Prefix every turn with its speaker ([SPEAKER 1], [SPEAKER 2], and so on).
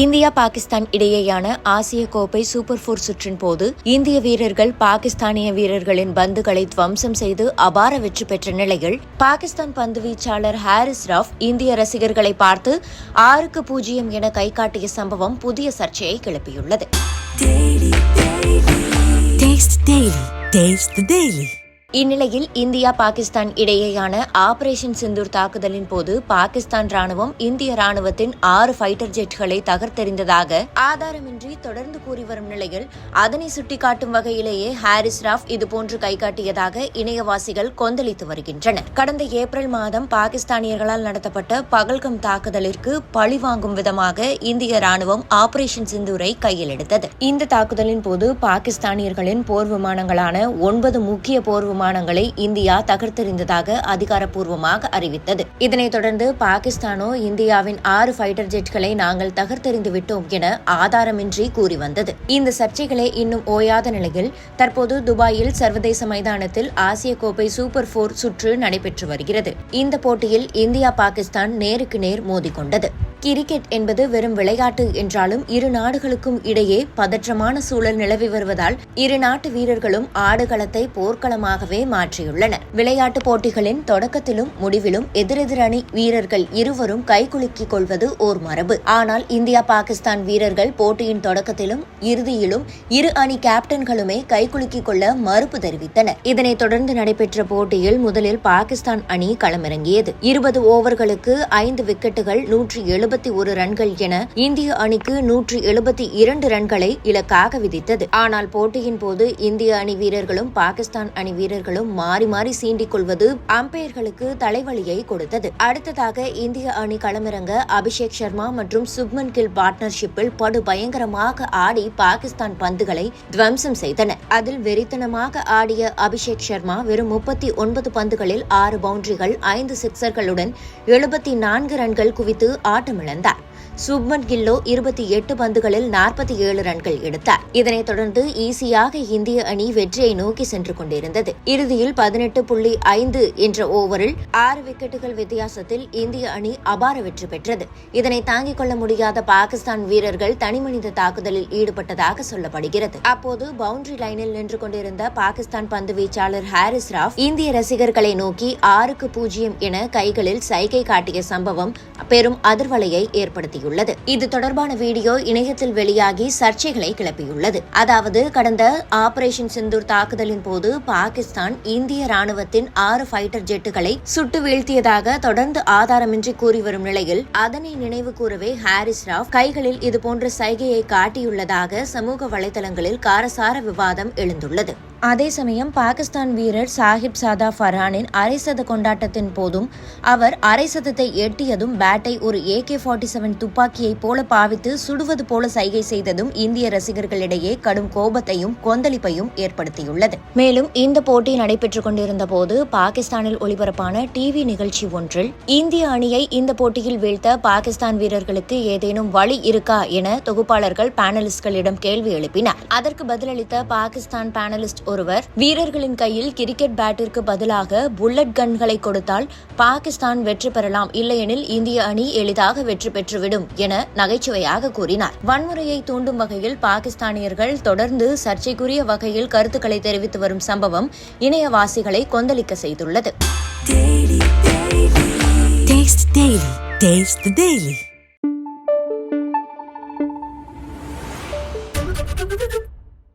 [SPEAKER 1] India Pakistan இடையேயான ஆசிய கோப்பை சூப்பர் போர் சுற்றின் போது இந்திய வீரர்கள் பாகிஸ்தானிய வீரர்களின் பந்துகளை துவம்சம் செய்து அபார வெற்றி பெற்ற நிலையில் பாகிஸ்தான் பந்து வீச்சாளர் ஹாரிஸ் ராஃப் இந்திய ரசிகர்களை பார்த்து ஆறுக்கு பூஜ்ஜியம் என கைகாட்டிய சம்பவம் புதிய சர்ச்சையை கிளப்பியுள்ளது. இந்நிலையில் இந்தியா பாகிஸ்தான் இடையேயான ஆபரேஷன் சிந்தூர் தாக்குதலின் போது பாகிஸ்தான் ராணுவம் இந்திய ராணுவத்தின் ஆறு ஃபைட்டர் ஜெட்களை தகர்த்தெறிந்ததாக ஆதாரமின்றி தொடர்ந்து கூறி வரும் நிலையில் அதனை சுட்டிக்காட்டும் வகையிலேயே ஹாரிஸ் ராஃப் இதுபோன்று கைகாட்டியதாக இணையவாசிகள் கொந்தளித்து வருகின்றனர். கடந்த ஏப்ரல் மாதம் பாகிஸ்தானியர்களால் நடத்தப்பட்ட பகல்கம் தாக்குதலிற்கு பழிவாங்கும் விதமாக இந்திய ராணுவம் ஆபரேஷன் சிந்தூரை கையில் எடுத்தது. இந்த தாக்குதலின் போது பாகிஸ்தானியர்களின் போர் விமானங்களான ஒன்பது முக்கிய போர் விமானங்களை இந்தியா தகர்த்தெறிந்ததாக அதிகாரப்பூர்வமாக அறிவித்தது. இதனைத் தொடர்ந்து பாகிஸ்தானோ இந்தியாவின் ஆறு ஃபைட்டர் ஜெட்களை நாங்கள் தகர்த்தெறிந்து விட்டோம் என ஆதாரமின்றி கூறி வந்தது இந்த சர்ச்சைகளே இன்னும் ஓயாத நிலையில் தற்போது துபாயில் சர்வதேச மைதானத்தில் ஆசிய கோப்பை சூப்பர் போர் சுற்று நடைபெற்று வருகிறது. இந்த போட்டியில் இந்தியா பாகிஸ்தான் நேருக்கு நேர் மோதிக்கொண்டது. கிரிக்கெட் என்பது வெறும் விளையாட்டு என்றாலும் இரு நாடுகளுக்கும் இடையே பதற்றமான சூழல் நிலவி வருவதால் இரு நாட்டு வீரர்களும் ஆடுகளத்தை போர்க்களமாகவே மாற்றியுள்ளனர். விளையாட்டு போட்டிகளின் தொடக்கத்திலும் முடிவிலும் எதிரெதிர் அணி வீரர்கள் இருவரும் கைகுலுக்கிக் கொள்வது ஓர் மரபு. ஆனால் இந்தியா பாகிஸ்தான் வீரர்கள் போட்டியின் தொடக்கத்திலும் இறுதியிலும் இரு அணி கேப்டன்களுமே கைகுலுக்கிக் கொள்ள மறுப்பு தெரிவித்தனர். இதனைத் தொடர்ந்து நடைபெற்ற போட்டியில் முதலில் பாகிஸ்தான் அணி களமிறங்கியது. இருபது ஓவர்களுக்கு ஐந்து விக்கெட்டுகள் நூற்றி எழுபத்தி ஒரு ரன்கள் என இந்திய அணிக்கு நூற்றி எழுபத்தி இரண்டு ரன்களை இலக்காக விதித்தது. ஆனால் போட்டியின் போது இந்திய அணி வீரர்களும் பாகிஸ்தான் அணி வீரர்களும் மாறி மாறி சீண்டிக் கொள்வது அம்பையர்களுக்கு தலைவலியை கொடுத்தது. அடுத்ததாக இந்திய அணி களமிறங்க அபிஷேக் சர்மா மற்றும் சுப்மன் கில் பார்ட்னர்ஷிப்பில் படு பயங்கரமாக ஆடி பாகிஸ்தான் பந்துகளை துவம்சம் செய்தனர் அதில் வெறித்தனமாக ஆடிய அபிஷேக் சர்மா வெறும் முப்பத்தி ஒன்பது பந்துகளில் ஆறு பவுண்டரிகள் ஐந்து சிக்சர்களுடன் எழுபத்தி நான்கு ரன்கள் குவித்து ஆட்டம் 么人的。சுப்மன் கில்லோ இருபத்தி எட்டு பந்துகளில் நாற்பத்தி ஏழு ரன்கள் எடுத்தார். இதனைத் தொடர்ந்து ஈஸியாக இந்திய அணி வெற்றியை நோக்கி சென்று கொண்டிருந்தது. இறுதியில் பதினெட்டு புள்ளி ஐந்து என்ற ஓவரில் ஆறு விக்கெட்டுகள் வித்தியாசத்தில் இந்திய அணி அபார வெற்றி பெற்றது. இதனை தாங்கிக் கொள்ள முடியாத பாகிஸ்தான் வீரர்கள் தனிமனித தாக்குதலில் ஈடுபட்டதாக சொல்லப்படுகிறது. அப்போது பவுண்டரி லைனில் நின்று கொண்டிருந்த பாகிஸ்தான் பந்து வீச்சாளர் ஹாரிஸ் ராஃப் இந்திய ரசிகர்களை நோக்கி ஆறுக்கு பூஜ்ஜியம் என கைகளில் சைகை காட்டிய சம்பவம் பெரும் அதிர்வலையை ஏற்படுத்தியுள்ளது. இது தொடர்பான வீடியோ இணையத்தில் வெளியாகி சர்ச்சைகளை கிளப்பியுள்ளது. அதாவது கடந்த ஆபரேஷன் சிந்தூர் தாக்குதலின் போது பாகிஸ்தான் இந்திய ராணுவத்தின் ஆறு ஃபைட்டர் ஜெட்டுகளை சுட்டு வீழ்த்தியதாக தொடர்ந்து ஆதாரமின்றி கூறி வரும் நிலையில் அதனை நினைவு கூறவே ஹாரிஸ் ராவ் கைகளில் இதுபோன்ற சைகையை காட்டியுள்ளதாக சமூக வலைதளங்களில் காரசார விவாதம் எழுந்துள்ளது. அதே சமயம் பாகிஸ்தான் வீரர் சாஹிப் சாதா ஃபர்ஹானின் அரைசத கொண்டாட்டத்தின் போதும் அவர் அரைசதத்தை எட்டியதும் பேட்டை ஒரு ஏகே ஃபார்ட்டி செவன் துப்பாக்கியைப் போல பாவித்து சுடுவது போல சைகை செய்ததும் இந்திய ரசிகர்களிடையே கடும் கோபத்தையும் கொந்தளிப்பையும் ஏற்படுத்தியுள்ளது. மேலும் இந்த போட்டி நடைபெற்றுக் கொண்டிருந்த போது பாகிஸ்தானில் ஒளிபரப்பான டிவி நிகழ்ச்சி ஒன்றில் இந்திய அணியை இந்த போட்டியில் வீழ்த்த பாகிஸ்தான் வீரர்களுக்கு ஏதேனும் வழி இருக்கா என தொகுப்பாளர்கள் பேனலிஸ்ட்களிடம் கேள்வி எழுப்பினர். அதற்கு பதிலளித்த பாகிஸ்தான் பேனலிஸ்ட் ஒருவர் வீரர்களின் கையில் கிரிக்கெட் பேட்டிற்கு பதிலாக புல்லட் கன்களை கொடுத்தால் பாகிஸ்தான் வெற்றி பெறலாம். இல்லையெனில் இந்திய அணி எளிதாக வெற்றி பெற்றுவிடும் என நகைச்சுவையாக கூறினார். வன்முறையை தூண்டும் வகையில் பாகிஸ்தானியர்கள் தொடர்ந்து சர்ச்சைக்குரிய வகையில் கருத்துக்களை தெரிவித்து வரும் சம்பவம் இணையவாசிகளை கொந்தளிக்க செய்துள்ளது.